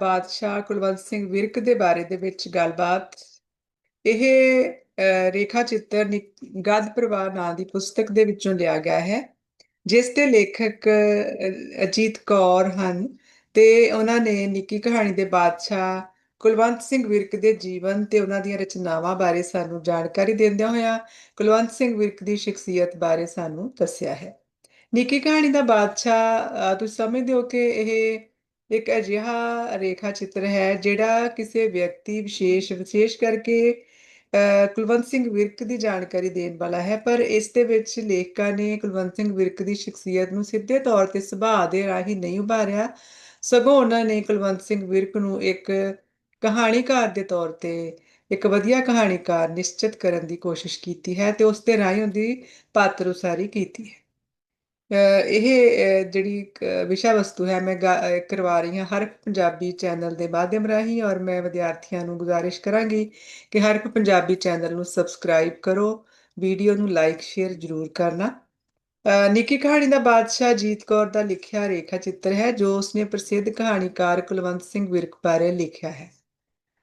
ਬਾਦਸ਼ਾਹ ਕੁਲਵੰਤ ਸਿੰਘ ਵਿਰਕ ਦੇ ਬਾਰੇ ਦੇ ਵਿੱਚ ਗੱਲਬਾਤ। ਇਹ ਰੇਖਾ ਚਿੱਤਰ ਗਦ ਪ੍ਰਵਾਹ ਨਾਂ ਦੀ ਪੁਸਤਕ ਦੇ ਵਿੱਚੋਂ ਲਿਆ ਗਿਆ ਹੈ ਜਿਸ ਦੇ ਲੇਖਕ ਅਜੀਤ ਕੌਰ ਹਨ ਤੇ ਉਹਨਾਂ ਨੇ ਨਿੱਕੀ ਕਹਾਣੀ ਦੇ ਬਾਦਸ਼ਾਹ ਕੁਲਵੰਤ ਸਿੰਘ ਵਿਰਕ ਦੇ ਜੀਵਨ ਤੇ ਉਹਨਾਂ ਦੀਆਂ ਰਚਨਾਵਾਂ ਬਾਰੇ ਸਾਨੂੰ ਜਾਣਕਾਰੀ ਦਿੰਦਿਆਂ ਹੋਇਆ ਕੁਲਵੰਤ ਸਿੰਘ ਵਿਰਕ ਦੀ ਸ਼ਖਸੀਅਤ ਬਾਰੇ ਸਾਨੂੰ ਦੱਸਿਆ ਹੈ। ਨਿੱਕੀ ਕਹਾਣੀ ਦਾ ਬਾਦਸ਼ਾਹ ਅਹ, ਤੁਸੀਂ ਸਮਝਦੇ ਹੋ ਕਿ ਇਹ ਇੱਕ ਅਜਿਹਾ ਰੇਖਾ ਚਿੱਤਰ ਹੈ ਜਿਹੜਾ ਕਿਸੇ ਵਿਅਕਤੀ ਵਿਸ਼ੇਸ਼ ਵਿਸ਼ੇਸ਼ ਕਰਕੇ ਕੁਲਵੰਤ ਸਿੰਘ ਵਿਰਕ ਦੀ ਜਾਣਕਾਰੀ ਦੇਣ ਵਾਲਾ ਹੈ, ਪਰ ਇਸ ਦੇ ਵਿੱਚ ਲੇਖਕਾਂ ਨੇ ਕੁਲਵੰਤ ਸਿੰਘ ਵਿਰਕ ਦੀ ਸ਼ਖਸੀਅਤ ਨੂੰ ਸਿੱਧੇ ਤੌਰ ਤੇ ਸੁਭਾਅ ਦੇ ਰਾਹੀਂ ਨਹੀਂ ਉਭਾਰਿਆ। ਸਗੋਂ ਉਹਨਾਂ ਨੇ ਕੁਲਵੰਤ ਸਿੰਘ ਵਿਰਕ ਨੂੰ ਇੱਕ ਕਹਾਣੀਕਾਰ ਦੇ ਤੌਰ ਤੇ ਇੱਕ ਵਧੀਆ ਕਹਾਣੀਕਾਰ ਨਿਸ਼ਚਿਤ ਕਰਨ ਦੀ ਕੋਸ਼ਿਸ਼ ਕੀਤੀ ਹੈ ਤੇ ਉਸ ਦੇ ਰਾਹੀਂ ਉਹਦੀ ਪਾਤਰ ਉਸਾਰੀ ਕੀਤੀ ਹੈ। ਇਹ ਜਿਹੜੀ ਵਿਸ਼ਾ ਵਸਤੂ ਹੈ, ਮੈਂ ਗਾ- ਕਰਵਾ ਰਹੀ ਹਾਂ। ਹਰ ਪੰਜਾਬੀ ਚੈਨਲ ਦੇ ਮਾਧਿਅਮ ਰਾਹੀਂ ਔਰ ਮੈਂ ਵਿਦਿਆਰਥੀਆਂ ਨੂੰ ਗੁਜ਼ਾਰਿਸ਼ ਕਰਾਂਗੀ ਕਿ ਹਰ ਇੱਕ ਪੰਜਾਬੀ ਚੈਨਲ ਨੂੰ ਸਬਸਕ੍ਰਾਈਬ ਕਰੋ, ਵੀਡੀਓ ਨੂੰ ਲਾਈਕ, ਸ਼ੇਅਰ ਜ਼ਰੂਰ ਕਰਨਾ। ਨਿੱਕੀ ਕਹਾਣੀ ਦਾ ਬਾਦਸ਼ਾਹ ਜੀਤ ਕੌਰ ਦਾ ਲਿਖਿਆ ਰੇਖਾ ਚਿੱਤਰ ਹੈ, ਜੋ ਉਸਨੇ ਪ੍ਰਸਿੱਧ ਕਹਾਣੀਕਾਰ ਕੁਲਵੰਤ ਸਿੰਘ ਵਿਰਕ ਬਾਰੇ ਲਿਖਿਆ ਹੈ।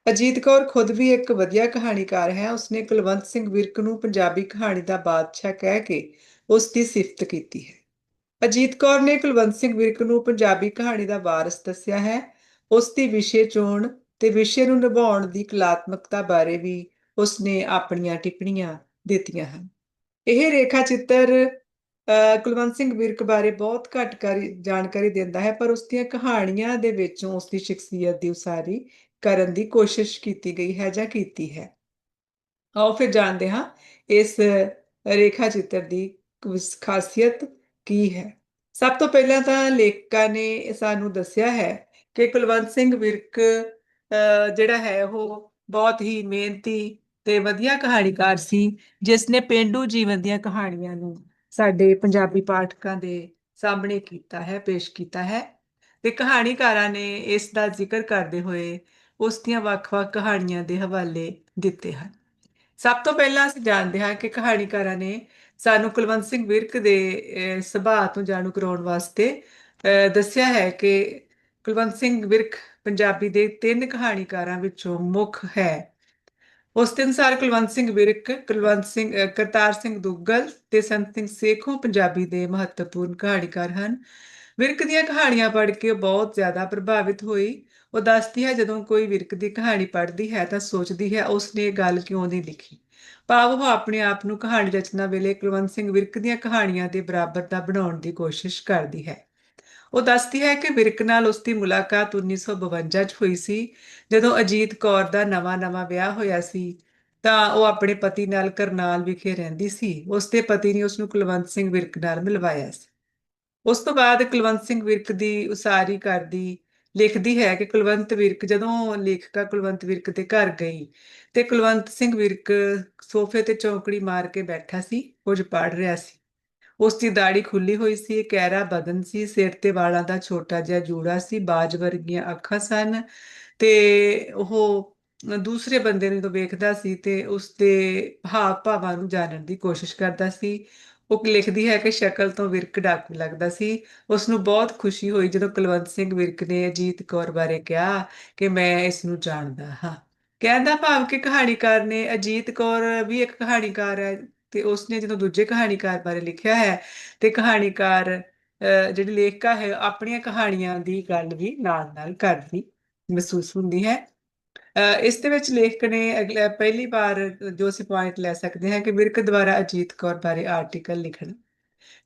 ਅਜੀਤ ਕੌਰ ਖੁਦ ਵੀ ਇੱਕ ਵਧੀਆ ਕਹਾਣੀਕਾਰ ਹੈ। ਉਸਨੇ ਕੁਲਵੰਤ ਸਿੰਘ ਵਿਰਕ ਨੂੰ ਪੰਜਾਬੀ ਕਹਾਣੀ ਦਾ ਬਾਦਸ਼ਾਹ ਕਹਿ ਕੇ ਉਸ ਦੀ ਸਿਫਤ ਕੀਤੀ ਹੈ। ਅਜੀਤ ਕੌਰ ਨੇ ਕੁਲਵੰਤ ਸਿੰਘ ਵਿਰਕ ਨੂੰ ਪੰਜਾਬੀ ਕਹਾਣੀ ਦਾ ਵਾਰਸ ਦੱਸਿਆ ਹੈ। ਉਸ ਦੀ ਵਿਸ਼ੇ ਚੋਣ ਤੇ ਵਿਸ਼ੇ ਨੂੰ ਨਿਭਾਉਣ ਦੀ ਕਲਾਤਮਕਤਾ ਬਾਰੇ ਵੀ ਉਸਨੇ ਆਪਣੀਆਂ ਟਿੱਪਣੀਆਂ ਦਿੱਤੀਆਂ ਹਨ। ਇਹ ਰੇਖਾ ਚਿੱਤਰ ਅਹ, ਕੁਲਵੰਤ ਸਿੰਘ ਵਿਰਕ ਬਾਰੇ ਬਹੁਤ ਘੱਟ ਕਰੀ ਜਾਣਕਾਰੀ ਦਿੰਦਾ ਹੈ ਪਰ ਉਸ ਦੀਆਂ ਕਹਾਣੀਆਂ ਦੇ ਵਿੱਚੋਂ ਉਸ ਦੀ ਸ਼ਖਸੀਅਤ ਦੀ ਉਸਾਰੀ ਕਰਨ ਦੀ ਕੋਸ਼ਿਸ਼ ਕੀਤੀ ਗਈ ਹੈ ਜਾਂ ਕੀਤੀ ਹੈ। ਆਓ ਫਿਰ ਜਾਣਦੇ ਹਾਂ ਇਸ ਰੇਖਾ ਚਿੱਤਰ ਦੀ ਖਾਸੀਅਤ ਕੀ ਹੈ? ਸਭ ਤੋਂ ਪਹਿਲਾਂ ਤਾਂ ਲੇਖਕਾਂ ਨੇ ਸਾਨੂੰ ਦੱਸਿਆ ਹੈ ਕਿ ਕੁਲਵੰਤ ਸਿੰਘ ਵਿਰਕ ਜਿਹੜਾ ਹੈ ਉਹ ਬਹੁਤ ਹੀ ਮਿਹਨਤੀ ਤੇ ਵਧੀਆ ਕਹਾਣੀਕਾਰ ਸੀ, ਜਿਸ ਨੇ ਪੇਂਡੂ ਜੀਵਨ ਦੀਆਂ ਕਹਾਣੀਆਂ ਨੂੰ ਸਾਡੇ ਪੰਜਾਬੀ ਪਾਠਕਾਂ ਦੇ ਸਾਹਮਣੇ ਕੀਤਾ ਹੈ, ਪੇਸ਼ ਕੀਤਾ ਹੈ ਤੇ ਕਹਾਣੀਕਾਰਾਂ ਨੇ ਇਸ ਦਾ ਜ਼ਿਕਰ ਕਰਦੇ ਹੋਏ ਉਸ ਦੀਆਂ ਵੱਖ-ਵੱਖ ਕਹਾਣੀਆਂ ਦੇ ਹਵਾਲੇ ਦਿੱਤੇ ਹਨ। ਸਭ ਤੋਂ ਪਹਿਲਾਂ ਅਸੀਂ ਜਾਣਦੇ ਹਾਂ ਕਿ ਕਹਾਣੀਕਾਰਾਂ ਨੇ ਸਾਨੂੰ ਕੁਲਵੰਤ ਸਿੰਘ ਵਿਰਕ ਦੇ ਅਹ, ਸੁਭਾਅ ਤੋਂ ਜਾਣੂ ਕਰਾਉਣ ਵਾਸਤੇ ਅਹ, ਦੱਸਿਆ ਹੈ ਕਿ ਕੁਲਵੰਤ ਸਿੰਘ ਵਿਰਕ ਪੰਜਾਬੀ ਦੇ ਤਿੰਨ ਕਹਾਣੀਕਾਰਾਂ ਵਿੱਚੋਂ ਮੁੱਖ ਹੈ। ਉਸ ਦੇ ਅਨੁਸਾਰ ਕੁਲਵੰਤ ਸਿੰਘ ਵਿਰਕ ਕੁਲਵੰਤ ਸਿੰਘ ਕਰਤਾਰ ਸਿੰਘ ਦੁੱਗਲ ਤੇ ਸੰਤ ਸਿੰਘ ਸੇਖੋਂ ਪੰਜਾਬੀ ਦੇ ਮਹੱਤਵਪੂਰਨ ਕਹਾਣੀਕਾਰ ਹਨ। ਵਿਰਕ ਦੀਆਂ ਕਹਾਣੀਆਂ ਪੜ੍ਹ ਕੇ ਬਹੁਤ ਜ਼ਿਆਦਾ ਪ੍ਰਭਾਵਿਤ ਹੋਈ। ਉਹ ਦੱਸਦੀ ਹੈ ਜਦੋਂ ਕੋਈ ਵਿਰਕ ਦੀ ਕਹਾਣੀ ਪੜ੍ਹਦੀ ਹੈ ਤਾਂ ਸੋਚਦੀ ਹੈ ਉਸ ਨੇ ਇਹ ਗੱਲ ਕਿਉਂ ਨਹੀਂ ਲਿਖੀ? ਭਾਵ ਉਹ ਆਪਣੇ ਆਪ ਨੂੰ ਕਹਾਣੀ ਰਚਨਾ ਵੇਲੇ ਕੁਲਵੰਤ ਸਿੰਘ ਵਿਰਕ ਦੀਆਂ ਕਹਾਣੀਆਂ ਦੇ ਬਰਾਬਰ ਦਾ ਬਣਾਉਣ ਦੀ ਕੋਸ਼ਿਸ਼ ਕਰਦੀ ਹੈ। ਉਹ ਦੱਸਦੀ ਹੈ ਕਿ ਵਿਰਕ ਨਾਲ ਉਸ ਦੀ ਮੁਲਾਕਾਤ 1952 ਚ ਹੋਈ ਸੀ। ਜਦੋਂ ਅਜੀਤ ਕੌਰ ਦਾ ਨਵਾਂ-ਨਵਾਂ ਵਿਆਹ ਹੋਇਆ ਸੀ, ਤਾਂ ਉਹ ਆਪਣੇ ਪਤੀ ਨਾਲ ਕਰਨਾਲ ਵਿਖੇ ਰਹਿੰਦੀ ਸੀ। ਉਸ ਦੇ ਪਤੀ ਨੇ ਉਸ ਨੂੰ ਕੁਲਵੰਤ ਸਿੰਘ ਵਿਰਕ ਨਾਲ ਮਿਲਵਾਇਆ ਸੀ। ਉਸ ਤੋਂ ਬਾਅਦ ਕੁਲਵੰਤ ਸਿੰਘ ਵਿਰਕ ਦੀ ਉਸਾਰੀ ਕਰਦੀ ਲਿਖਦੀ ਹੈ ਕਿ ਕੁਲਵੰਤ ਵਿਰਕ ਜਦੋਂ ਲੇਖਕਾ ਕੁਲਵੰਤ ਵਿਰਕ ਦੇ ਘਰ ਗਈ ਤੇ ਕੁਲਵੰਤ ਸਿੰਘ ਵਿਰਕ ਸੋਫੇ ਤੇ ਚੌਂਕੜੀ ਮਾਰ ਕੇ ਬੈਠਾ ਸੀ, ਕੁਝ ਪੜ੍ਹ ਰਿਹਾ ਸੀ। ਉਸ ਦੀ ਦਾੜੀ ਖੁੱਲੀ ਹੋਈ ਸੀ, ਕੈਰਾ ਬਦਨ ਸੀ, ਸਿਰ ਤੇ ਵਾਲਾਂ ਦਾ ਛੋਟਾ ਜਿਹਾ ਜੂੜਾ ਸੀ, ਬਾਜ ਵਰਗੀਆਂ ਅੱਖਾਂ ਸਨ ਤੇ ਉਹ ਦੂਸਰੇ ਬੰਦੇ ਨੂੰ ਜਦੋਂ ਵੇਖਦਾ ਸੀ ਤੇ ਉਸ ਦੇ ਹਾਵ ਭਾਵਾਂ ਨੂੰ ਜਾਣਨ ਦੀ ਕੋਸ਼ਿਸ਼ ਕਰਦਾ ਸੀ। ਉਹ ਲਿਖਦੀ ਹੈ ਕਿ ਸ਼ਕਲ ਤੋਂ ਵਿਰਕ ਡਾਕੂ ਲੱਗਦਾ ਸੀ। ਉਸ ਨੂੰ ਬਹੁਤ ਖੁਸ਼ੀ ਹੋਈ ਜਦੋਂ ਕੁਲਵੰਤ ਸਿੰਘ ਵਿਰਕ ਨੇ ਅਜੀਤ ਕੌਰ ਬਾਰੇ ਕਿਹਾ ਕਿ ਮੈਂ ਇਸ ਨੂੰ ਜਾਣਦਾ ਹਾਂ। ਕਹਿੰਦਾ ਭਾਵ ਕਿ ਕਹਾਣੀਕਾਰ ਨੇ ਅਜੀਤ ਕੌਰ ਵੀ ਇੱਕ ਕਹਾਣੀਕਾਰ ਹੈ ਤੇ ਉਸਨੇ ਜਦੋਂ ਦੂਜੇ ਕਹਾਣੀਕਾਰ ਬਾਰੇ ਲਿਖਿਆ ਹੈ ਤੇ ਕਹਾਣੀਕਾਰ ਅਹ, ਜਿਹੜੀ ਲੇਖਕਾ ਹੈ ਆਪਣੀਆਂ ਕਹਾਣੀਆਂ ਦੀ ਗੱਲ ਵੀ ਨਾਲ-ਨਾਲ ਕਰਦੀ ਮਹਿਸੂਸ ਹੁੰਦੀ ਹੈ। ਇਸ ਦੇ ਵਿੱਚ ਲੇਖਕ ਨੇ ਅਗਲਾ ਪਹਿਲੀ ਵਾਰ ਜੋ ਅਸੀਂ ਪੁਆਇੰਟ ਲੈ ਸਕਦੇ ਹਾਂ ਕਿ ਵਿਰਕ ਦੁਆਰਾ ਅਜੀਤ ਕੌਰ ਬਾਰੇ ਆਰਟੀਕਲ ਲਿਖਣਾ।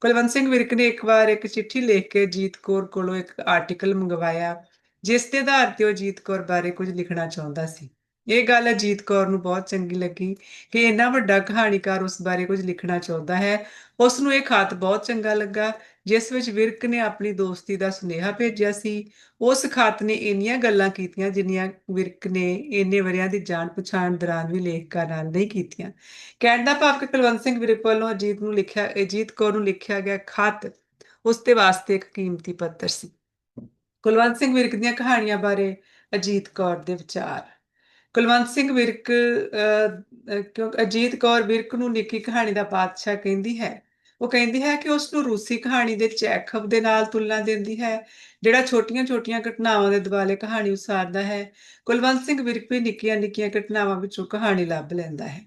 ਕੁਲਵੰਤ ਸਿੰਘ ਵਿਰਕ ਨੇ ਇੱਕ ਵਾਰ ਇੱਕ ਚਿੱਠੀ ਲਿਖ ਕੇ ਅਜੀਤ ਕੌਰ ਕੋਲੋਂ ਇੱਕ ਆਰਟੀਕਲ ਮੰਗਵਾਇਆ, ਜਿਸ ਦੇ ਆਧਾਰ ਤੇ ਉਹ ਅਜੀਤ ਕੌਰ ਬਾਰੇ ਕੁਝ ਲਿਖਣਾ ਚਾਹੁੰਦਾ ਸੀ। ਇਹ ਗੱਲ ਅਜੀਤ ਕੌਰ ਨੂੰ ਬਹੁਤ ਚੰਗੀ ਲੱਗੀ ਕਿ ਇੰਨਾ ਵੱਡਾ ਕਹਾਣੀਕਾਰ ਉਸ ਬਾਰੇ ਕੁਝ ਲਿਖਣਾ ਚਾਹੁੰਦਾ ਹੈ। ਉਸ ਨੂੰ ਇਹ ਖਾਤ ਬਹੁਤ ਚੰਗਾ ਲੱਗਾ ਜਿਸ ਵਿੱਚ ਵਿਰਕ ਨੇ ਆਪਣੀ ਦੋਸਤੀ ਦਾ ਸੁਨੇਹਾ ਭੇਜਿਆ ਸੀ ਉਸ ਖਤ ਨੇ ਇੰਨੀਆਂ ਗੱਲਾਂ ਕੀਤੀਆਂ ਜਿੰਨੀਆਂ ਵਿਰਕ ਨੇ ਇੰਨੇ ਵਰਿਆਂ ਦੀ ਜਾਣ ਪਛਾਣ ਦੌਰਾਨ ਵੀ ਲੇਖਕਾਂ ਨਾਲ ਨਹੀਂ ਕੀਤੀਆਂ। ਕਹਿਣ ਦਾ ਭਾਵ ਕਿ ਕੁਲਵੰਤ ਸਿੰਘ ਵਿਰਕ ਵੱਲੋਂ ਅਜੀਤ ਨੂੰ ਲਿਖਿਆ ਅਜੀਤ ਕੌਰ ਨੂੰ ਲਿਖਿਆ ਗਿਆ ਖਤ ਉਸ ਦੇ ਵਾਸਤੇ ਇੱਕ ਕੀਮਤੀ ਪੱਤਰ ਸੀ। ਕੁਲਵੰਤ ਸਿੰਘ ਵਿਰਕ ਦੀਆਂ ਕਹਾਣੀਆਂ ਬਾਰੇ ਅਜੀਤ ਕੌਰ ਦੇ ਵਿਚਾਰ। ਕੁਲਵੰਤ ਸਿੰਘ ਵਿਰਕ ਅਹ, ਅਹ, ਕਿਉਂਕਿ ਅਜੀਤ ਕੌਰ ਵਿਰਕ ਨੂੰ ਨਿੱਕੀ ਕਹਾਣੀ ਦਾ ਬਾਦਸ਼ਾਹ ਕਹਿੰਦੀ ਹੈ ਉਹ ਕਹਿੰਦੀ ਹੈ ਕਿ ਉਸ ਨੂੰ ਰੂਸੀ ਕਹਾਣੀ ਦੇ ਚੈਖਵ ਦੇ ਨਾਲ ਤੁਲਨਾ ਦਿੰਦੀ ਹੈ, ਜਿਹੜਾ ਛੋਟੀਆਂ-ਛੋਟੀਆਂ ਘਟਨਾਵਾਂ ਦੇ ਦੁਆਲੇ ਕਹਾਣੀ ਉਸਾਰਦਾ ਹੈ, ਕੁਲਵੰਤ ਸਿੰਘ ਵਿਰਕ ਵੀ ਨਿੱਕੀਆਂ-ਨਿੱਕੀਆਂ ਘਟਨਾਵਾਂ ਵਿੱਚੋਂ ਕਹਾਣੀ ਲੱਭ ਲੈਂਦਾ ਹੈ।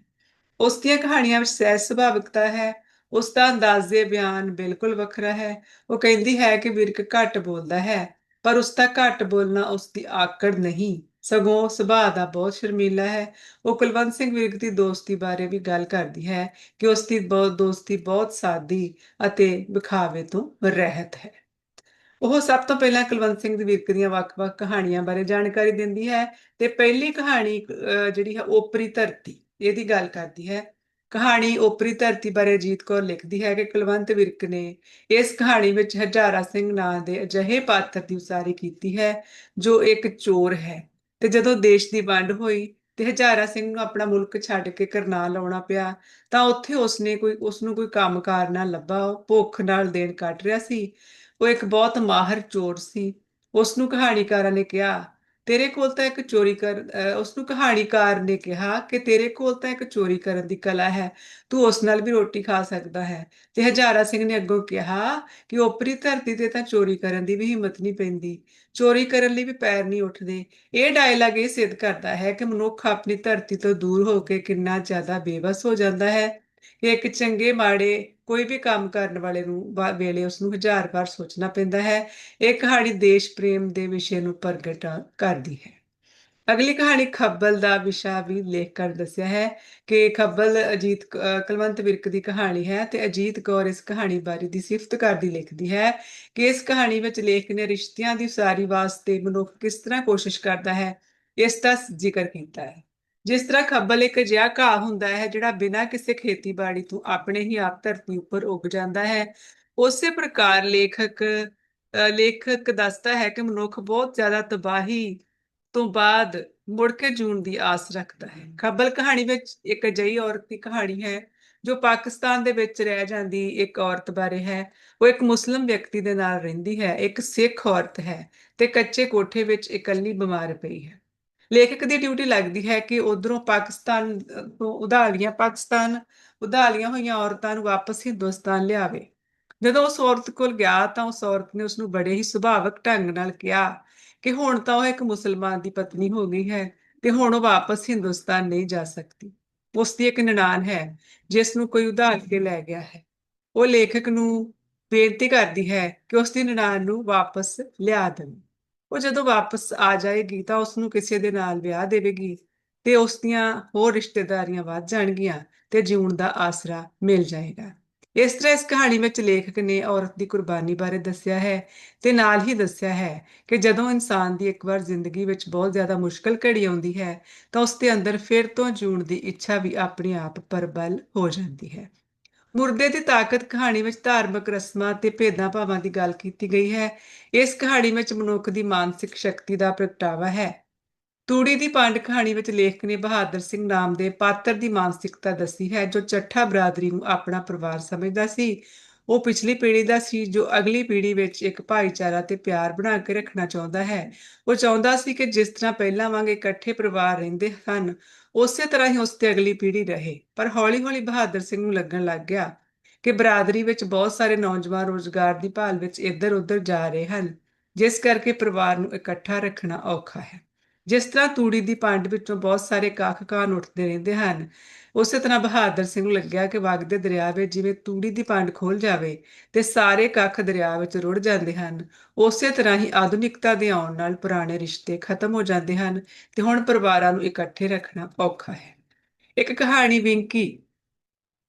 ਉਸ ਦੀਆਂ ਕਹਾਣੀਆਂ ਵਿੱਚ ਸਹਿਜ ਸੁਭਾਵਿਕਤਾ ਹੈ, ਉਸ ਦਾ ਅੰਦਾਜ਼ੇ ਬਿਆਨ ਬਿਲਕੁਲ ਵੱਖਰਾ ਹੈ। ਉਹ ਕਹਿੰਦੀ ਹੈ ਕਿ ਵਿਰਕ ਘੱਟ ਬੋਲਦਾ ਹੈ, ਪਰ ਉਸ ਦਾ ਘੱਟ ਬੋਲਣਾ ਉਸ ਦੀ ਆਕੜ ਨਹੀਂ। ਸਗੋਂ ਸੁਭਾਅ ਦਾ ਬਹੁਤ ਸ਼ਰਮੀਲਾ ਹੈ। ਉਹ ਕੁਲਵੰਤ ਸਿੰਘ ਵਿਰਕ ਦੀ ਦੋਸਤੀ ਬਾਰੇ ਵੀ ਗੱਲ ਕਰਦੀ ਹੈ ਕਿ ਉਸ ਦੀ ਬਹੁਤ ਦੋਸਤੀ ਬਹੁਤ ਸਾਦੀ ਅਤੇ ਵਿਖਾਵੇ ਤੋਂ ਰਹਿਤ ਹੈ। ਉਹ ਸਭ ਤੋਂ ਪਹਿਲਾਂ ਕੁਲਵੰਤ ਸਿੰਘ ਦੀ ਵਿਰਕ ਦੀਆਂ ਵੱਖ-ਵੱਖ ਕਹਾਣੀਆਂ ਬਾਰੇ ਜਾਣਕਾਰੀ ਦਿੰਦੀ ਹੈ ਤੇ ਪਹਿਲੀ ਕਹਾਣੀ ਜਿਹੜੀ ਹੈ ਓਪਰੀ ਧਰਤੀ, ਇਹਦੀ ਗੱਲ ਕਰਦੀ ਹੈ। ਕਹਾਣੀ ਓਪਰੀ ਧਰਤੀ ਬਾਰੇ ਅਜੀਤ ਕੌਰ ਲਿਖਦੀ ਹੈ ਕਿ ਕੁਲਵੰਤ ਵਿਰਕ ਨੇ ਇਸ ਕਹਾਣੀ ਵਿੱਚ ਹਜ਼ਾਰਾ ਸਿੰਘ ਨਾਂ ਦੇ ਅਜਿਹੇ ਪਾਤਰ ਦੀ ਉਸਾਰੀ ਕੀਤੀ ਹੈ ਜੋ ਇੱਕ ਚੋਰ ਹੈ। ਤੇ ਜਦੋਂ ਦੇਸ਼ ਦੀ ਵੰਡ ਹੋਈ ਤੇ ਹਜ਼ਾਰਾ ਸਿੰਘ ਨੂੰ ਆਪਣਾ ਮੁਲਕ ਛੱਡ ਕੇ ਕਰਨਾਲ ਆਉਣਾ ਪਿਆ, ਤਾਂ ਉੱਥੇ ਉਸਨੇ ਕੋਈ ਉਸ ਨੂੰ ਕੋਈ ਕੰਮਕਾਰ ਨਾ ਲੱਭਾ, ਉਹ ਭੁੱਖ ਨਾਲ ਦੇਣ ਕੱਟ ਰਿਹਾ ਸੀ, ਉਹ ਇੱਕ ਬਹੁਤ ਮਾਹਰ ਚੋਰ ਸੀ। ਉਸ ਨੂੰ ਕਹਾਣੀਕਾਰਾਂ ਨੇ ਕਿਹਾ ਤੇਰੇ ਕੋਲ ਤਾਂ ਇੱਕ ਚੋਰੀ ਕਰ ਉਸ ਨੂੰ ਕਹਾਣੀਕਾਰ ਨੇ ਕਿਹਾ ਕਿ ਤੇਰੇ ਕੋਲ ਤਾਂ ਇੱਕ ਚੋਰੀ ਕਰਨ ਦੀ ਕਲਾ ਹੈ, ਤੂੰ ਉਸ ਨਾਲ ਵੀ ਰੋਟੀ ਖਾ ਸਕਦਾ ਹੈ। ਤੇ ਹਜ਼ਾਰਾ ਸਿੰਘ ਨੇ ਅੱਗੋਂ ਕਿਹਾ ਕਿ ਉਪਰੀ ਧਰਤੀ ਤੇ ਤਾਂ ਚੋਰੀ ਕਰਨ ਦੀ ਵੀ ਹਿੰਮਤ ਨਹੀਂ ਪੈਂਦੀ, ਚੋਰੀ ਕਰਨ ਲਈ ਵੀ ਪੈਰ ਨਹੀਂ ਉੱਠਦੇ। ਇਹ ਡਾਇਲੌਗ ਇਹ ਸਿੱਧ ਕਰਦਾ ਹੈ ਕਿ ਮਨੁੱਖ ਆਪਣੀ ਧਰਤੀ ਤੋਂ ਦੂਰ ਹੋ ਕੇ ਕਿੰਨਾ ਜ਼ਿਆਦਾ ਬੇਵਸ ਹੋ ਜਾਂਦਾ ਹੈ। ਇੱਕ ਚੰਗੇ ਮਾੜੇ ਕੋਈ ਵੀ ਕੰਮ ਕਰਨ ਵਾਲੇ ਨੂੰ ਵੇਲੇ ਉਸ ਨੂੰ ਹਜ਼ਾਰ ਵਾਰ ਸੋਚਣਾ ਪੈਂਦਾ ਹੈ। ਇਹ ਕਹਾਣੀ ਦੇਸ਼ ਪ੍ਰੇਮ ਦੇ ਵਿਸ਼ੇ ਨੂੰ ਪ੍ਰਗਟ ਕਰਦੀ ਹੈ। ਅਗਲੀ ਕਹਾਣੀ ਖੱਬਲ ਦਾ ਵਿਸ਼ਾ ਵੀ ਲੇਖ ਕਰ ਦੱਸਿਆ ਹੈ ਕਿ ਖੱਬਲ ਅਜੀਤ ਕਲਵੰਤ ਵਿਰਕ ਦੀ ਕਹਾਣੀ ਹੈ ਤੇ ਅਜੀਤ ਕੌਰ ਇਸ ਕਹਾਣੀ ਬਾਰੇ ਦੀ ਸਿਫਤ ਕਰਦੀ ਲਿਖਦੀ ਹੈ ਕਿ ਇਸ ਕਹਾਣੀ ਵਿੱਚ ਲੇਖ ਨੇ ਰਿਸ਼ਤਿਆਂ ਦੀ ਉਸਾਰੀ ਵਾਸਤੇ ਮਨੁੱਖ ਕਿਸ ਤਰ੍ਹਾਂ ਕੋਸ਼ਿਸ਼ ਕਰਦਾ ਹੈ, ਇਸ ਦਾ ਜ਼ਿਕਰ ਕੀਤਾ ਹੈ। ਜਿਸ ਤਰ੍ਹਾਂ ਖੱਬਲ ਇੱਕ ਜਿਹਾ ਘਾਹ ਹੁੰਦਾ ਹੈ ਜਿਹੜਾ ਬਿਨਾਂ ਕਿਸੇ ਖੇਤੀਬਾੜੀ ਤੋਂ ਆਪਣੇ ਹੀ ਆਪ ਧਰਤੀ ਉੱਪਰ ਉੱਗ ਜਾਂਦਾ ਹੈ। ਉਸੇ ਪ੍ਰਕਾਰ ਲੇਖਕ ਲੇਖਕ ਦੱਸਦਾ ਹੈ ਕਿ ਮਨੁੱਖ ਬਹੁਤ ਜ਼ਿਆਦਾ ਤਬਾਹੀ ਤੋਂ ਬਾਅਦ ਮੁੜ ਕੇ ਜੂਨ ਦੀ ਆਸ ਰੱਖਦਾ ਹੈ। ਖੱਬਲ ਕਹਾਣੀ ਵਿੱਚ ਇੱਕ ਅਜਿਹੀ ਔਰਤ ਦੀ ਕਹਾਣੀ ਹੈ ਜੋ ਪਾਕਿਸਤਾਨ ਦੇ ਵਿੱਚ ਰਹਿ ਜਾਂਦੀ ਇੱਕ ਔਰਤ ਬਾਰੇ ਹੈ। ਉਹ ਇੱਕ ਮੁਸਲਮ ਵਿਅਕਤੀ ਦੇ ਨਾਲ ਰਹਿੰਦੀ ਹੈ ਇੱਕ ਸਿੱਖ ਔਰਤ ਹੈ ਤੇ ਕੱਚੇ ਕੋਠੇ ਵਿੱਚ ਇਕੱਲੀ ਬਿਮਾਰ ਪਈ ਹੈ। ਲੇਖਕ ਦੀ ਡਿਊਟੀ ਲੱਗਦੀ ਹੈ ਕਿ ਉਧਰੋਂ ਪਾਕਿਸਤਾਨ ਤੋਂ ਉਧਾਲੀਆਂ ਪਾਕਿਸਤਾਨ, ਉਧਾਲੀਆਂ ਹੋਈਆਂ ਔਰਤਾਂ ਨੂੰ ਵਾਪਸ ਹਿੰਦੁਸਤਾਨ ਲਿਆਵੇ। ਜਦੋਂ ਉਸ ਔਰਤ ਕੋਲ ਗਿਆ ਤਾਂ ਉਸ ਔਰਤ ਨੇ ਉਸ ਨੂੰ ਬੜੇ ਹੀ ਸੁਭਾਵਕ ਢੰਗ ਨਾਲ ਕਿਹਾ ਕਿ ਹੁਣ ਤਾਂ ਉਹ ਇੱਕ ਮੁਸਲਮਾਨ ਦੀ ਪਤਨੀ ਹੋ ਗਈ ਹੈ ਤੇ ਹੁਣ ਉਹ ਵਾਪਸ ਹਿੰਦੁਸਤਾਨ ਨਹੀਂ ਜਾ ਸਕਦੀ। ਉਸ ਦੀ ਇੱਕ ਨਨਾਣ ਹੈ, ਜਿਸ ਨੂੰ ਕੋਈ ਉਧਾਰ ਕੇ ਲੈ ਗਿਆ ਹੈ। ਉਹ ਲੇਖਕ ਨੂੰ ਬੇਨਤੀ ਕਰਦੀ ਹੈ ਕਿ ਉਸ ਦੀ ਨਨਾਣ ਨੂੰ ਵਾਪਸ ਲਿਆ ਦੇਵੇ। ਉਹ ਜਦੋਂ ਵਾਪਸ ਆ ਜਾਏਗੀ ਤਾਂ ਉਸ ਨੂੰ ਕਿਸੇ ਦੇ ਨਾਲ ਵਿਆਹ ਦੇਵੇਗੀ ਤੇ ਉਸ ਦੀਆਂ ਹੋਰ ਰਿਸ਼ਤੇਦਾਰੀਆਂ ਵੱਧ ਜਾਣਗੀਆਂ ਤੇ ਜੀਉਣ ਦਾ ਆਸਰਾ ਮਿਲ ਜਾਏਗਾ। ਇਸ ਤਰ੍ਹਾਂ ਇਸ ਕਹਾਣੀ ਵਿੱਚ ਲੇਖਕ ਨੇ ਔਰਤ ਦੀ ਕੁਰਬਾਨੀ ਬਾਰੇ ਦੱਸਿਆ ਹੈ ਤੇ ਨਾਲ ਹੀ ਦੱਸਿਆ ਹੈ ਕਿ ਜਦੋਂ ਇਨਸਾਨ ਦੀ ਇੱਕ ਵਾਰ ਜ਼ਿੰਦਗੀ ਵਿੱਚ ਬਹੁਤ ਜ਼ਿਆਦਾ ਮੁਸ਼ਕਲ ਘੜੀ ਆਉਂਦੀ ਹੈ ਤਾਂ ਉਸ ਦੇ ਅੰਦਰ ਫਿਰ ਤੋਂ ਜੂਣ ਦੀ ਇੱਛਾ ਵੀ ਆਪਣੇ ਆਪ ਪਰਬਲ ਹੋ ਜਾਂਦੀ ਹੈ। ਮੁਰਦੇ ਦੀ ਤਾਕਤ ਕਹਾਣੀ ਵਿੱਚ ਧਾਰਮਿਕ ਰਸਮਾਂ ਤੇ ਭੇਦਾਂ ਭਾਵਾਂ ਦੀ ਗੱਲ ਕੀਤੀ ਗਈ ਹੈ। ਇਸ ਕਹਾਣੀ ਵਿੱਚ ਮਨੁੱਖ ਦੀ ਮਾਨਸਿਕ ਸ਼ਕਤੀ ਦਾ ਪ੍ਰਗਟਾਵਾ ਹੈ। ਤੂੜੀ ਦੀ ਪੰਡ ਕਹਾਣੀ ਵਿੱਚ ਲੇਖਕ ਨੇ ਬਹਾਦਰ ਸਿੰਘ ਨਾਮ ਦੇ ਪਾਤਰ ਦੀ ਮਾਨਸਿਕਤਾ ਦੱਸੀ ਹੈ, ਜੋ ਚੱਠਾ ਬਰਾਦਰੀ ਨੂੰ ਆਪਣਾ ਪਰਿਵਾਰ ਸਮਝਦਾ ਸੀ। ਉਹ ਪਿਛਲੀ ਪੀੜ੍ਹੀ ਦਾ ਸੀ, ਜੋ ਅਗਲੀ ਪੀੜ੍ਹੀ ਵਿੱਚ ਇੱਕ ਭਾਈਚਾਰਾ ਤੇ ਪਿਆਰ ਬਣਾ ਕੇ ਰੱਖਣਾ ਚਾਹੁੰਦਾ ਹੈ। ਉਹ ਚਾਹੁੰਦਾ ਸੀ ਕਿ ਜਿਸ ਤਰ੍ਹਾਂ ਪਹਿਲਾਂ ਵਾਂਗ ਇਕੱਠੇ ਪਰਿਵਾਰ ਰਹਿੰਦੇ ਹਨ ਉਸੇ ਤਰ੍ਹਾਂ ਹੀ ਉਸ ਤੇ ਅਗਲੀ ਪੀੜ੍ਹੀ ਰਹੇ। ਪਰ ਹੌਲੀ-ਹੌਲੀ ਬਹਾਦਰ ਸਿੰਘ ਨੂੰ ਲੱਗਣ ਲੱਗ ਗਿਆ ਕਿ ਬਰਾਦਰੀ ਵਿੱਚ ਬਹੁਤ ਸਾਰੇ ਨੌਜਵਾਨ ਰੋਜ਼ਗਾਰ ਦੀ ਭਾਲ ਵਿੱਚ ਇੱਧਰ-ਉੱਧਰ ਜਾ ਰਹੇ ਹਨ, ਜਿਸ ਕਰਕੇ ਪਰਿਵਾਰ ਨੂੰ ਇਕੱਠਾ ਰੱਖਣਾ ਔਖਾ ਹੈ। ਜਿਸ ਤਰ੍ਹਾਂ ਤੂੜੀ ਦੀ ਪੰਡ ਵਿੱਚੋਂ ਬਹੁਤ ਸਾਰੇ ਕਾਖ ਕਾਨ ਉੱਠਦੇ ਰਹਿੰਦੇ ਹਨ, ਉਸੇ ਤਰ੍ਹਾਂ ਬਹਾਦਰ ਸਿੰਘ ਨੂੰ ਲੱਗਿਆ ਕਿ ਵਗਦੇ ਦਰਿਆ ਵਿੱਚ ਜਿਵੇਂ ਤੂੜੀ ਦੀ ਪੰਡ ਖੋਲ ਜਾਵੇ ਤੇ ਸਾਰੇ ਕੱਖ ਦਰਿਆ ਵਿੱਚ ਰੁੜ ਜਾਂਦੇ ਹਨ, ਉਸੇ ਤਰ੍ਹਾਂ ਹੀ ਆਧੁਨਿਕਤਾ ਦੇ ਆਉਣ ਨਾਲ ਪੁਰਾਣੇ ਰਿਸ਼ਤੇ ਖਤਮ ਹੋ ਜਾਂਦੇ ਹਨ ਤੇ ਹੁਣ ਪਰਿਵਾਰਾਂ ਨੂੰ ਇਕੱਠੇ ਰੱਖਣਾ ਔਖਾ ਹੈ। ਇੱਕ ਕਹਾਣੀ ਵਿੰਕੀ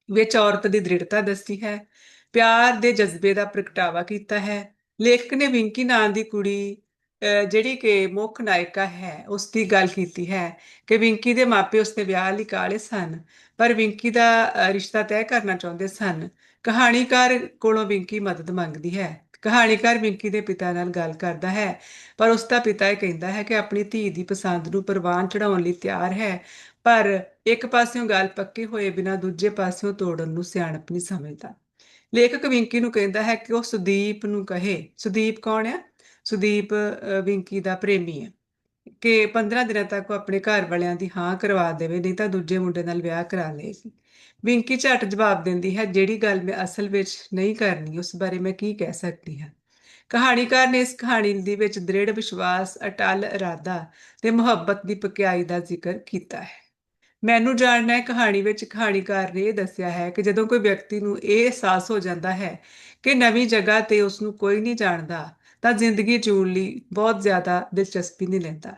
ਵਿੱਚ ਔਰਤ ਦੀ ਦ੍ਰਿੜਤਾ ਦੱਸੀ ਹੈ, ਪਿਆਰ ਦੇ ਜਜ਼ਬੇ ਦਾ ਪ੍ਰਗਟਾਵਾ ਕੀਤਾ ਹੈ, ਲੇਖਕ ਨੇ ਵਿੰਕੀ ਨਾਂ ਦੀ ਕੁੜੀ ਜਿਹੜੀ ਕਿ ਮੁੱਖ ਨਾਇਕਾ ਹੈ ਉਸ ਦੀ ਗੱਲ ਕੀਤੀ ਹੈ ਕਿ ਵਿੰਕੀ ਦੇ ਮਾਪੇ ਉਸ ਦੇ ਵਿਆਹ ਲਈ ਕਾਲੇ ਸਨ, ਪਰ ਵਿੰਕੀ ਦਾ ਰਿਸ਼ਤਾ ਤੈਅ ਕਰਨਾ ਚਾਹੁੰਦੇ ਸਨ। ਕਹਾਣੀਕਾਰ ਕੋਲੋਂ ਵਿੰਕੀ ਮਦਦ ਮੰਗਦੀ ਹੈ। ਕਹਾਣੀਕਾਰ ਵਿੰਕੀ ਦੇ ਪਿਤਾ ਨਾਲ ਗੱਲ ਕਰਦਾ ਹੈ, ਪਰ ਉਸ ਦਾ ਪਿਤਾ ਇਹ ਕਹਿੰਦਾ ਹੈ ਕਿ ਆਪਣੀ ਧੀ ਦੀ ਪਸੰਦ ਨੂੰ ਪ੍ਰਵਾਨ ਚੜਾਉਣ ਲਈ ਤਿਆਰ ਹੈ, ਪਰ ਇੱਕ ਪਾਸਿਓਂ ਗੱਲ ਪੱਕੇ ਹੋਏ ਬਿਨਾ ਦੂਜੇ ਪਾਸਿਓਂ ਤੋੜਨ ਨੂੰ ਸਿਆਣਪ ਨਹੀਂ ਸਮਝਦਾ। ਲੇਖਕ ਵਿੰਕੀ ਨੂੰ ਕਹਿੰਦਾ ਹੈ ਕਿ ਉਹ ਸੁਦੀਪ ਨੂੰ ਕਹੇ, ਸੁਦੀਪ ਕੌਣ ਹੈ ਸੁਦੀਪ ਵਿੰਕੀ ਦਾ ਪ੍ਰੇਮੀ ਹੈ। ਕਿ 15 ਦਿਨਾਂ ਤੱਕ ਉਹ ਆਪਣੇ ਘਰ ਵਾਲਿਆਂ ਦੀ ਹਾਂ ਕਰਵਾ ਦੇਵੇ, ਨਹੀਂ ਤਾਂ ਦੂਜੇ ਮੁੰਡੇ ਨਾਲ ਵਿਆਹ ਕਰਾ ਲਏਗੀ ਵਿੰਕੀ ਝੱਟ ਜਵਾਬ ਦਿੰਦੀ ਹੈ, ਜਿਹੜੀ ਗੱਲ ਮੈਂ ਅਸਲ ਵਿੱਚ ਨਹੀਂ ਕਰਨੀ, ਉਸ ਬਾਰੇ ਮੈਂ ਕੀ ਕਹਿ ਸਕਦੀ ਹਾਂ? ਕਹਾਣੀਕਾਰ ਨੇ ਇਸ ਕਹਾਣੀ ਦੇ ਵਿੱਚ ਦ੍ਰਿੜ ਵਿਸ਼ਵਾਸ, ਅਟਲ ਇਰਾਦਾ ਤੇ ਮੁਹੱਬਤ ਦੀ ਪਕਿਆਈ ਦਾ ਜ਼ਿਕਰ ਕੀਤਾ ਹੈ। ਮੈਨੂੰ ਜਾਣਨਾ ਹੈ, ਕਹਾਣੀ ਵਿੱਚ ਕਹਾਣੀਕਾਰ ਨੇ ਇਹ ਦੱਸਿਆ ਹੈ ਕਿ ਜਦੋਂ ਕੋਈ ਵਿਅਕਤੀ ਨੂੰ ਇਹ ਅਹਿਸਾਸ ਹੋ ਜਾਂਦਾ ਹੈ ਕਿ ਨਵੀਂ ਜਗ੍ਹਾ ਤੇ ਉਸ ਨੂੰ ਕੋਈ ਨਹੀਂ ਜਾਣਦਾ ਤਾਂ ਜ਼ਿੰਦਗੀ ਜਿਉਣ ਲਈ ਬਹੁਤ ਜ਼ਿਆਦਾ ਦਿਲਚਸਪੀ ਨਹੀਂ ਲੈਂਦਾ।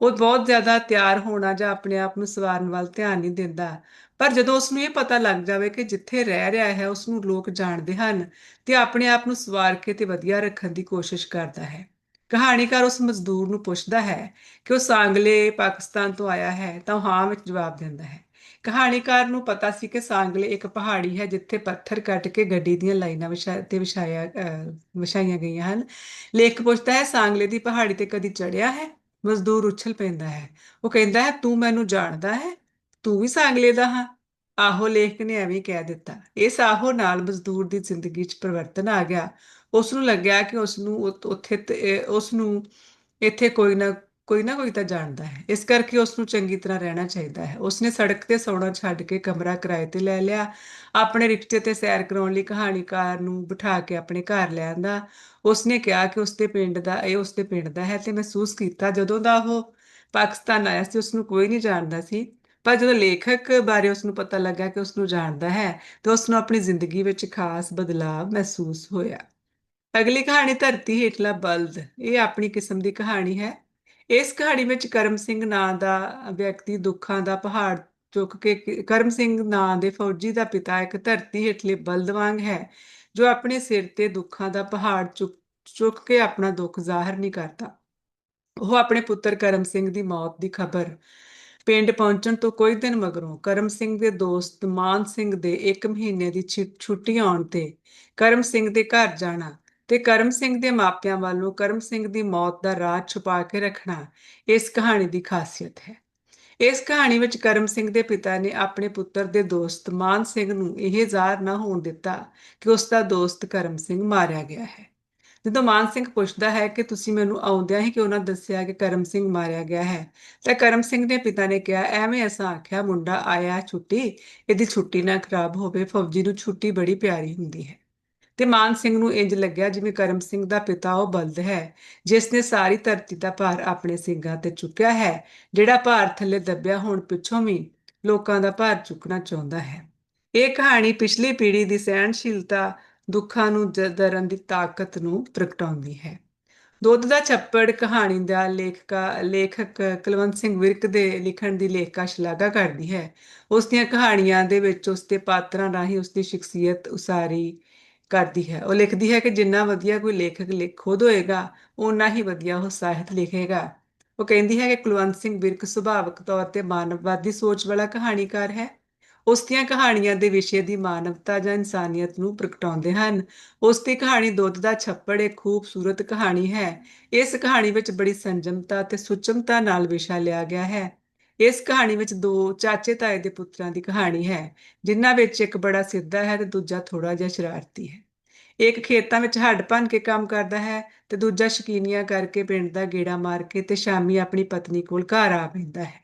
ਉਹ ਬਹੁਤ ਜ਼ਿਆਦਾ ਤਿਆਰ ਹੋਣਾ ਜਾਂ ਆਪਣੇ ਆਪ ਨੂੰ ਸਵਾਰਨ ਵੱਲ ਧਿਆਨ ਨਹੀਂ ਦਿੰਦਾ। ਪਰ ਜਦੋਂ ਉਸ ਨੂੰ ਇਹ ਪਤਾ ਲੱਗ ਜਾਵੇ ਕਿ ਜਿੱਥੇ ਰਹਿ ਰਿਹਾ ਹੈ ਉਸ ਨੂੰ ਲੋਕ ਜਾਣਦੇ ਹਨ ਤੇ ਆਪਣੇ ਆਪ ਨੂੰ ਸਵਾਰ ਕੇ ਤੇ ਵਧੀਆ ਰੱਖਣ ਦੀ ਕੋਸ਼ਿਸ਼ ਕਰਦਾ ਹੈ। ਕਹਾਣੀਕਾਰ ਉਸ ਮਜ਼ਦੂਰ ਨੂੰ ਪੁੱਛਦਾ ਹੈ ਕਿ ਉਹ ਸਾਂਗਲੇ ਪਾਕਿਸਤਾਨ ਤੋਂ ਆਇਆ ਹੈ ਤਾਂ ਉਹ ਹਾਂ ਵਿੱਚ ਜਵਾਬ ਦਿੰਦਾ ਹੈ। ਕਹਾਣੀਕਾਰ ਨੂੰ ਪਤਾ ਸੀ ਕਿ ਸਾਂਗਲੇ ਇੱਕ ਪਹਾੜੀ ਹੈ ਜਿੱਥੇ ਪੱਥਰ ਕੱਟ ਕੇ ਗੱਡੀ ਦੀਆਂ ਲਾਈਨਾਂ ਵਿਛਾ, ਤੇ ਵਿਛਾਇਆ ਵਿਛਾਈਆਂ ਗਈਆਂ ਹਨ। ਲੇਖ ਪੁੱਛਦਾ ਹੈ, ਸਾਂਗਲੇ ਦੀ ਪਹਾੜੀ ਤੇ ਕਦੀ ਚੜਿਆ ਹੈ? ਮਜ਼ਦੂਰ ਉਛਲ ਪੈਂਦਾ ਹੈ। ਉਹ ਕਹਿੰਦਾ ਹੈ, ਤੂੰ ਮੈਨੂੰ ਜਾਣਦਾ ਹੈ? ਤੂੰ ਵੀ ਸਾਂਗਲੇ ਦਾ ਹਾਂ। ਆਹੋ, ਲੇਖ ਨੇ ਐਵੇਂ ਕਹਿ ਦਿੱਤਾ। ਇਸ ਆਹੋ ਨਾਲ ਮਜ਼ਦੂਰ ਦੀ ਜ਼ਿੰਦਗੀ 'ਚ ਪਰਿਵਰਤਨ ਆ ਗਿਆ। ਉਸ ਨੂੰ ਲੱਗਿਆ ਕਿ ਉਸ ਨੂੰ ਉੱਥੇ ਤੇ- ਉਸ ਨੂੰ ਇੱਥੇ ਕੋਈ ਨਾ ਕੋਈ ਨਾ ਕੋਈ ਤਾਂ ਜਾਣਦਾ ਹੈ। ਇਸ ਕਰਕੇ ਉਸ ਨੂੰ ਚੰਗੀ ਤਰ੍ਹਾਂ ਰਹਿਣਾ ਚਾਹੀਦਾ ਹੈ। ਉਸਨੇ ਸੜਕ ਤੇ ਸੌਣਾ ਛੱਡ ਕੇ ਕਮਰਾ ਕਿਰਾਏ ਤੇ ਲੈ ਲਿਆ। ਆਪਣੇ ਰਿਕਸ਼ੇ ਤੇ ਸੈਰ ਕਰਾਉਣ ਲਈ ਕਹਾਣੀਕਾਰ ਨੂੰ ਬਿਠਾ ਕੇ ਆਪਣੇ ਘਰ ਲਿਆਂਦਾ ਉਸਨੇ ਕਿਹਾ ਕਿ ਉਸਦੇ ਪਿੰਡ ਦਾ, ਇਹ ਉਸਦੇ ਪਿੰਡ ਦਾ ਹੈ ਤੇ ਮਹਿਸੂਸ ਕੀਤਾ ਜਦੋਂ ਦਾ ਉਹ ਪਾਕਿਸਤਾਨ ਆਇਆ ਸੀ ਉਸ ਨੂੰ ਕੋਈ ਨਹੀਂ ਜਾਣਦਾ ਸੀ। ਪਰ ਜਦੋਂ ਲੇਖਕ ਬਾਰੇ ਉਸ ਨੂੰ ਪਤਾ ਲੱਗਾ ਕਿ ਉਸ ਨੂੰ ਜਾਣਦਾ ਹੈ, ਤਾਂ ਉਸ ਨੂੰ ਆਪਣੀ ਜ਼ਿੰਦਗੀ ਵਿੱਚ ਖਾਸ ਬਦਲਾਅ ਮਹਿਸੂਸ ਹੋਇਆ। ਅਗਲੀ ਕਹਾਣੀ ਧਰਤੀ ਹੇਠਲਾ ਬਲਦ, ਇਹ ਆਪਣੀ ਕਿਸਮ ਦੀ ਕਹਾਣੀ ਹੈ। ਇਸ ਕਹਾਣੀ ਵਿੱਚ ਕਰਮ ਸਿੰਘ ਨਾਂ ਦਾ ਵਿਅਕਤੀ ਦੁੱਖਾਂ ਦਾ ਪਹਾੜ ਚੁੱਕ ਕੇ ਕਰਮ ਸਿੰਘ ਨਾਂ ਦੇ ਫੌਜੀ ਦਾ ਪਿਤਾ ਇੱਕ ਧਰਤੀ ਹੇਠਲੇ ਬਲਦ ਵਾਂਗ ਹੈ, ਜੋ ਆਪਣੇ ਸਿਰ ਤੇ ਦੁੱਖਾਂ ਦਾ ਪਹਾੜ ਚੁੱਕ ਚੁੱਕ ਕੇ ਆਪਣਾ ਦੁੱਖ ਜ਼ਾਹਰ ਨਹੀਂ ਕਰਦਾ। ਉਹ ਆਪਣੇ ਪੁੱਤਰ ਕਰਮ ਸਿੰਘ ਦੀ ਮੌਤ ਦੀ ਖਬਰ ਪਿੰਡ ਪਹੁੰਚਣ ਤੋਂ ਕੁਝ ਦਿਨ ਮਗਰੋਂ ਕਰਮ ਸਿੰਘ ਦੇ ਦੋਸਤ ਮਾਨ ਸਿੰਘ ਦੇ 1 ਮਹੀਨੇ ਦੀ ਛੁ- ਛੁੱਟੀ ਆਉਣ ਤੇ ਕਰਮ ਸਿੰਘ ਦੇ ਘਰ ਜਾਣਾ ਤੇ ਕਰਮ ਸਿੰਘ ਦੇ ਮਾਪਿਆਂ ਵੱਲੋਂ ਕਰਮ ਸਿੰਘ ਦੀ ਮੌਤ ਦਾ ਰਾਜ਼ ਛੁਪਾ ਕੇ ਰੱਖਣਾ ਇਸ ਕਹਾਣੀ ਦੀ ਖਾਸੀਅਤ ਹੈ। ਇਸ ਕਹਾਣੀ ਵਿੱਚ ਕਰਮ ਸਿੰਘ ਦੇ ਪਿਤਾ ਨੇ ਆਪਣੇ ਪੁੱਤਰ ਦੇ ਦੋਸਤ ਮਾਨ ਸਿੰਘ ਨੂੰ ਇਹ ਜ਼ਾਹਰ ਨਾ ਹੋਣ ਦਿੱਤਾ ਕਿ ਉਸ ਦਾ ਦੋਸਤ ਕਰਮ ਸਿੰਘ ਮਾਰਿਆ ਗਿਆ ਹੈ। ਜਦੋਂ ਮਾਨ ਸਿੰਘ ਪੁੱਛਦਾ ਹੈ ਕਿ ਤੁਸੀਂ ਮੈਨੂੰ ਆਉਂਦਿਆਂ ਹੀ ਕਿ ਉਹਨਾਂ ਦੱਸਿਆ ਕਿ ਕਰਮ ਸਿੰਘ ਮਾਰਿਆ ਗਿਆ ਹੈ, ਤਾਂ ਕਰਮ ਸਿੰਘ ਦੇ ਪਿਤਾ ਨੇ ਕਿਹਾ, ਐਵੇਂ ਅਸਾਂ ਆਖਿਆ, ਮੁੰਡਾ ਆਇਆ ਛੁੱਟੀ, ਇਹਦੀ ਛੁੱਟੀ ਨਾ ਖਰਾਬ ਹੋਵੇ, ਫੌਜੀ ਨੂੰ ਛੁੱਟੀ ਬੜੀ ਪਿਆਰੀ ਹੁੰਦੀ ਹੈ। ਤੇ ਮਾਨ ਸਿੰਘ ਨੂੰ ਇੰਜ ਲੱਗਿਆ ਜਿਵੇਂ ਕਰਮ ਸਿੰਘ ਦਾ ਪਿਤਾ ਉਹ ਬਲਦ ਹੈ, ਜਿਸ ਨੇ ਸਾਰੀ ਧਰਤੀ ਦਾ ਭਾਰ ਆਪਣੇ ਸਿੰਘਾਂ ਤੇ ਚੁੱਕਿਆ ਹੈ, ਜਿਹੜਾ ਭਾਰ ਥੱਲੇ ਦੱਬਿਆ ਹੋਣ ਪਿੱਛੋਂ ਵੀ ਲੋਕਾਂ ਦਾ ਭਾਰ ਚੁੱਕਣਾ ਚਾਹੁੰਦਾ ਹੈ। ਇਹ ਕਹਾਣੀ ਪਿਛਲੀ ਪੀੜ੍ਹੀ ਦੀ ਸਹਿਣਸ਼ੀਲਤਾ ਦੁੱਖਾਂ ਨੂੰ ਜ- ਦਰਨ ਦੀ ਤਾਕਤ ਨੂੰ ਪ੍ਰਗਟਾਉਂਦੀ ਹੈ। ਦੁੱਧ ਦਾ ਛੱਪੜ ਕਹਾਣੀ ਦਾ ਲੇਖਕਾ, ਲੇਖਕ ਕੁਲਵੰਤ ਸਿੰਘ ਵਿਰਕ ਦੇ ਲਿਖਣ ਦੀ ਲੇਖਕਾ ਸ਼ਲਾਘਾ ਕਰਦੀ ਹੈ। ਉਸ ਦੀਆਂ ਕਹਾਣੀਆਂ ਦੇ ਵਿੱਚ ਉਸ ਦੇ ਪਾਤਰਾਂ ਰਾਹੀਂ ਉਸ ਦੀ ਸ਼ਖਸੀਅਤ ਉਸਾਰੀ ਕਰਦੀ ਹੈ। ਉਹ ਲਿਖਦੀ ਹੈ ਕਿ ਜਿੰਨਾ ਵਧੀਆ ਕੋਈ ਲੇਖਕ ਲਿਖ ਖੁਦ ਹੋਏਗਾ, ਓਨਾ ਹੀ ਵਧੀਆ ਉਹ ਸਾਹਿਤ ਲਿਖੇਗਾ। ਉਹ ਕਹਿੰਦੀ ਹੈ ਕਿ ਕੁਲਵੰਤ ਸਿੰਘ ਵਿਰਕ ਸੁਭਾਵਿਕ ਤੌਰ ਤੇ ਮਾਨਵਵਾਦੀ ਸੋਚ ਵਾਲਾ ਕਹਾਣੀਕਾਰ ਹੈ। ਉਸ ਦੀਆਂ ਕਹਾਣੀਆਂ ਦੇ ਵਿਸ਼ੇ ਦੀ ਮਾਨਵਤਾ ਜਾਂ ਇਨਸਾਨੀਅਤ ਨੂੰ ਪ੍ਰਗਟਾਉਂਦੇ ਹਨ। ਉਸ ਦੀ ਕਹਾਣੀ ਦੁੱਧ ਦਾ ਛੱਪੜ ਇੱਕ ਖੂਬਸੂਰਤ ਕਹਾਣੀ ਹੈ। ਇਸ ਕਹਾਣੀ ਵਿੱਚ ਬੜੀ ਸੰਜਮਤਾ ਤੇ ਸੁਚਮਤਾ ਨਾਲ ਵਿਸ਼ਾ ਲਿਆ ਗਿਆ ਹੈ। ਇਸ ਕਹਾਣੀ ਵਿੱਚ ਦੋ ਚਾਚੇ ਤਾਏ ਦੇ ਪੁੱਤਰਾਂ ਦੀ ਕਹਾਣੀ ਹੈ, ਜਿਨ੍ਹਾਂ ਵਿੱਚ ਇੱਕ ਬੜਾ ਸਿੱਧਾ ਹੈ ਤੇ ਦੂਜਾ ਥੋੜਾ ਜਿਹਾ ਸ਼ਰਾਰਤੀ ਹੈ। ਇੱਕ ਖੇਤਾਂ ਵਿੱਚ ਹੱਡ ਭੰਨ ਕੇ ਕੰਮ ਕਰਦਾ ਹੈ ਤੇ ਦੂਜਾ ਸ਼ਕੀਨੀਆਂ ਕਰਕੇ ਪਿੰਡ ਦਾ ਗੇੜਾ ਮਾਰ ਕੇ ਤੇ ਸ਼ਾਮੀ ਆਪਣੀ ਪਤਨੀ ਕੋਲ ਘਰ ਆ ਪੈਂਦਾ ਹੈ।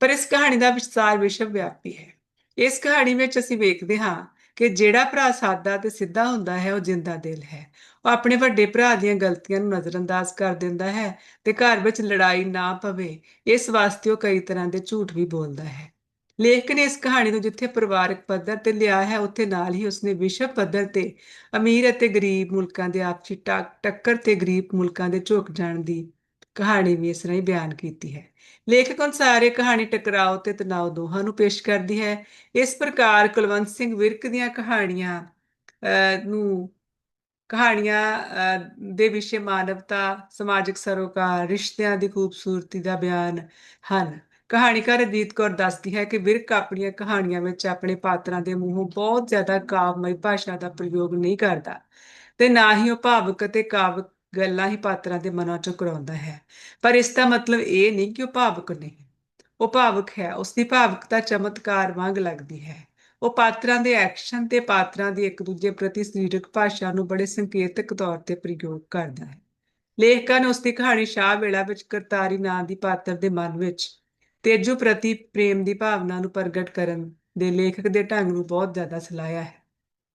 ਪਰ ਇਸ ਕਹਾਣੀ ਦਾ ਵਿਸਤਾਰ ਵਿਸ਼ਵ ਵਿਆਪੀ ਹੈ। ਇਸ ਕਹਾਣੀ ਵਿੱਚ ਅਸੀਂ ਵੇਖਦੇ ਹਾਂ ਕਿ ਜਿਹੜਾ ਭਰਾ ਸਾਦਾ ਤੇ ਸਿੱਧਾ ਹੁੰਦਾ ਹੈ, ਉਹ ਜਿੰਦਾ ਦਿਲ ਹੈ। ਉਹ ਆਪਣੇ ਵੱਡੇ ਭਰਾ ਦੀਆਂ ਗਲਤੀਆਂ ਨੂੰ ਨਜ਼ਰਅੰਦਾਜ਼ ਕਰ ਦਿੰਦਾ ਹੈ ਤੇ ਘਰ ਵਿੱਚ ਲੜਾਈ ਨਾ ਪਵੇ ਇਸ ਵਾਸਤੇ ਉਹ ਕਈ ਤਰ੍ਹਾਂ ਦੇ ਝੂਠ ਵੀ ਬੋਲਦਾ ਹੈ। ਲੇਖਕ ਨੇ ਇਸ ਕਹਾਣੀ ਨੂੰ ਜਿੱਥੇ ਪਰਿਵਾਰਕ ਪੱਧਰ ਤੇ ਲਿਆ ਹੈ ਉੱਥੇ ਨਾਲ ਹੀ ਉਸਨੇ ਵਿਸ਼ਵ ਪੱਧਰ ਤੇ ਅਮੀਰ ਅਤੇ ਗਰੀਬ ਮੁਲਕਾਂ ਦੇ ਆਪਸੀ ਟੱਕ- ਟੱਕਰ ਤੇ ਗਰੀਬ ਮੁਲਕਾਂ ਦੇ ਝੁਕ ਜਾਣ ਦੀ ਕਹਾਣੀ ਵੀ ਇਸ ਰਾਹੀਂ ਬਿਆਨ ਕੀਤੀ ਹੈ। ਲੇਖਕ ਅਨੁਸਾਰ ਇਹ ਕਹਾਣੀ ਟਕਰਾਓ ਤੇ ਤਣਾਅ ਦੋਹਾਂ ਨੂੰ ਪੇਸ਼ ਕਰਦੀ ਹੈ। ਇਸ ਪ੍ਰਕਾਰ ਕੁਲਵੰਤ ਸਿੰਘ ਵਿਰਕ ਦੀਆਂ ਕਹਾਣੀਆਂ ਅਹ, ਨੂੰ ਕਹਾਣੀਆਂ ਅਹ, ਦੇ ਵਿਸ਼ੇ ਮਾਨਵਤਾ ਸਮਾਜਿਕ ਸਰੋਕਾਰ ਰਿਸ਼ਤਿਆਂ ਦੀ ਖੂਬਸੂਰਤੀ ਦਾ ਬਿਆਨ ਹਨ। ਕਹਾਣੀਕਾਰ ਅਜੀਤ ਕੌਰ ਦੱਸਦੀ ਹੈ ਕਿ ਵਿਰਕ ਆਪਣੀਆਂ ਕਹਾਣੀਆਂ ਵਿੱਚ ਆਪਣੇ ਪਾਤਰਾਂ ਦੇ ਮੂੰਹੋਂ ਬਹੁਤ ਜ਼ਿਆਦਾ ਕਾਵਮਈ ਭਾਸ਼ਾ ਦਾ ਪ੍ਰਯੋਗ ਨਹੀਂ ਕਰਦਾ ਤੇ ਨਾ ਹੀ ਉਹ ਭਾਵਕ ਅਤੇ ਕਾਵਿਕ ਗੱਲਾਂ ਹੀ ਪਾਤਰਾਂ ਦੇ ਮਨਾਂ ਚੋਂ ਕਰਾਉਂਦਾ ਹੈ। ਪਰ ਇਸ ਦਾ ਮਤਲਬ ਇਹ ਨਹੀਂ ਕਿ ਉਹ ਭਾਵੁਕ ਨਹੀਂ। ਉਹ ਭਾਵਕ ਹੈ ਉਸ ਦੀ ਭਾਵੁਕਤਾ ਚਮਤਕਾਰ ਵਾਂਗ ਲੱਗਦੀ ਹੈ। ਉਹ ਪਾਤਰਾਂ ਦੇ ਐਕਸ਼ਨ ਤੇ ਪਾਤਰਾਂ ਦੀ ਇੱਕ ਦੂਜੇ ਪ੍ਰਤੀ ਸਰੀਰਕ ਭਾਸ਼ਾ ਨੂੰ ਬੜੇ ਸੰਕੇਤਕ ਤੌਰ ਤੇ ਪ੍ਰਯੋਗ ਕਰਦਾ ਹੈ। ਲੇਖਕਾਂ ਨੇ ਉਸ ਦੀ ਕਹਾਣੀ ਸ਼ਾਹ ਵੇਲਾ ਵਿੱਚ ਕਰਤਾਰੀ ਨਾਂ ਦੀ ਪਾਤਰ ਦੇ ਮਨ ਵਿੱਚ ਤੇਜੂ ਪ੍ਰਤੀ ਪ੍ਰੇਮ ਦੀ ਭਾਵਨਾ ਨੂੰ ਪ੍ਰਗਟ ਕਰਨ ਦੇ ਲੇਖਕ ਦੇ ਢੰਗ ਨੂੰ ਬਹੁਤ ਜ਼ਿਆਦਾ ਸਲਾਹਿਆ ਹੈ।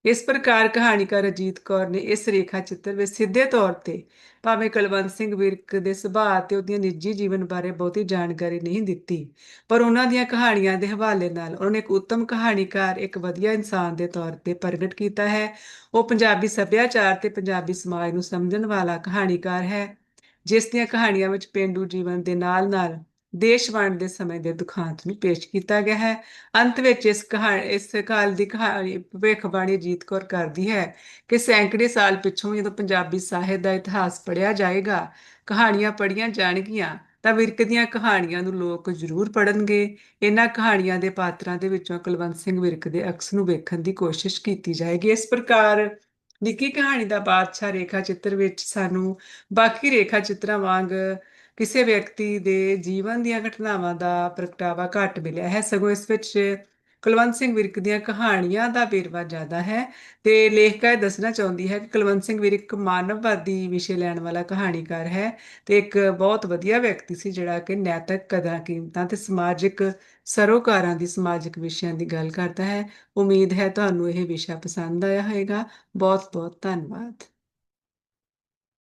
ਇਸ ਪ੍ਰਕਾਰ ਕਹਾਣੀਕਾਰ ਅਜੀਤ ਕੌਰ ਨੇ ਇਸ ਰੇਖਾ ਚਿੱਤਰ ਵਿੱਚ ਸਿੱਧੇ ਤੌਰ ਤੇ ਭਾਵੇਂ ਕੁਲਵੰਤ ਸਿੰਘ ਵਿਰਕ ਦੇ ਸੁਭਾਅ ਤੇ ਉਹਦੀਆਂ ਨਿੱਜੀ ਜੀਵਨ ਬਾਰੇ ਬਹੁਤੀ ਜਾਣਕਾਰੀ ਨਹੀਂ ਦਿੱਤੀ, ਪਰ ਉਹਨਾਂ ਦੀਆਂ ਕਹਾਣੀਆਂ ਦੇ ਹਵਾਲੇ ਨਾਲ ਉਹਨਾਂ ਨੇ ਇੱਕ ਉੱਤਮ ਕਹਾਣੀਕਾਰ, ਇੱਕ ਵਧੀਆ ਇਨਸਾਨ ਦੇ ਤੌਰ ਤੇ ਪ੍ਰਗਟ ਕੀਤਾ ਹੈ। ਉਹ ਪੰਜਾਬੀ ਸੱਭਿਆਚਾਰ ਤੇ ਪੰਜਾਬੀ ਸਮਾਜ ਨੂੰ ਸਮਝਣ ਵਾਲਾ ਕਹਾਣੀਕਾਰ ਹੈ, ਜਿਸ ਦੀਆਂ ਕਹਾਣੀਆਂ ਵਿੱਚ ਪੇਂਡੂ ਜੀਵਨ ਦੇ ਨਾਲ-ਨਾਲ ਦੇਸ਼ ਵੰਡ ਦੇ ਸਮੇਂ ਦੇ ਦੁਖਾਂਤ ਨੂੰ ਪੇਸ਼ ਕੀਤਾ ਗਿਆ ਹੈ। ਅੰਤ ਵਿੱਚ ਇਸ ਕਹਾਣੀ ਇਸ ਕਾਲ ਦੀ ਕਹਾਣੀ, ਭਵਿੱਖਬਾਣੀ ਅਜੀਤ ਕੌਰ ਕਰਦੀ ਹੈ ਕਿ ਸੈਂਕੜੇ ਸਾਲ ਪਿੱਛੋਂ ਜਦੋਂ ਪੰਜਾਬੀ ਸਾਹਿਤ ਦਾ ਇਤਿਹਾਸ ਪੜ੍ਹਿਆ ਜਾਏਗਾ, ਕਹਾਣੀਆਂ ਪੜ੍ਹੀਆਂ ਜਾਣਗੀਆਂ, ਤਾਂ ਵਿਰਕ ਦੀਆਂ ਕਹਾਣੀਆਂ ਨੂੰ ਲੋਕ ਜ਼ਰੂਰ ਪੜ੍ਹਨਗੇ। ਇਹਨਾਂ ਕਹਾਣੀਆਂ ਦੇ ਪਾਤਰਾਂ ਦੇ ਵਿੱਚੋਂ ਕੁਲਵੰਤ ਸਿੰਘ ਵਿਰਕ ਦੇ ਅਕਸ ਨੂੰ ਵੇਖਣ ਦੀ ਕੋਸ਼ਿਸ਼ ਕੀਤੀ ਜਾਏਗੀ। ਇਸ ਪ੍ਰਕਾਰ ਨਿੱਕੀ ਕਹਾਣੀ ਦਾ ਬਾਦਸ਼ਾਹ ਰੇਖਾ ਚਿੱਤਰ ਵਿੱਚ ਸਾਨੂੰ ਬਾਕੀ ਰੇਖਾ ਚਿੱਤਰਾਂ ਵਾਂਗ ਕਿਸੇ ਵਿਅਕਤੀ ਦੇ ਜੀਵਨ ਦੀਆਂ ਘਟਨਾਵਾਂ ਦਾ ਪ੍ਰਗਟਾਵਾ ਘੱਟ ਮਿਲਿਆ ਹੈ। ਸਗੋਂ ਇਸ ਵਿੱਚ ਕੁਲਵੰਤ ਸਿੰਘ ਵਿਰਕ ਦੀਆਂ ਕਹਾਣੀਆਂ ਦਾ ਵੇਰਵਾ ਜ਼ਿਆਦਾ ਹੈ ਤੇ ਲੇਖਕਾ ਇਹ ਦੱਸਣਾ ਚਾਹੁੰਦੀ ਹੈ ਕਿ ਕੁਲਵੰਤ ਸਿੰਘ ਵਿਰਕ ਮਾਨਵਵਾਦੀ ਵਿਸ਼ੇ ਲੈਣ ਵਾਲਾ ਕਹਾਣੀਕਾਰ ਹੈ ਤੇ ਇੱਕ ਬਹੁਤ ਵਧੀਆ ਵਿਅਕਤੀ ਸੀ ਜਿਹੜਾ ਕਿ ਨੈਤਿਕ ਕਦਰਾਂ, ਕੀਮਤਾਂ ਤੇ ਸਮਾਜਿਕ ਸਰੋਕਾਰਾਂ ਦੀ ਸਮਾਜਿਕ ਵਿਸ਼ਿਆਂ ਦੀ ਗੱਲ ਕਰਦਾ ਹੈ। ਉਮੀਦ ਹੈ ਤੁਹਾਨੂੰ ਇਹ ਵਿਸ਼ਾ ਪਸੰਦ ਆਇਆ ਹੋਵੇਗਾ। ਬਹੁਤ ਬਹੁਤ ਧੰਨਵਾਦ।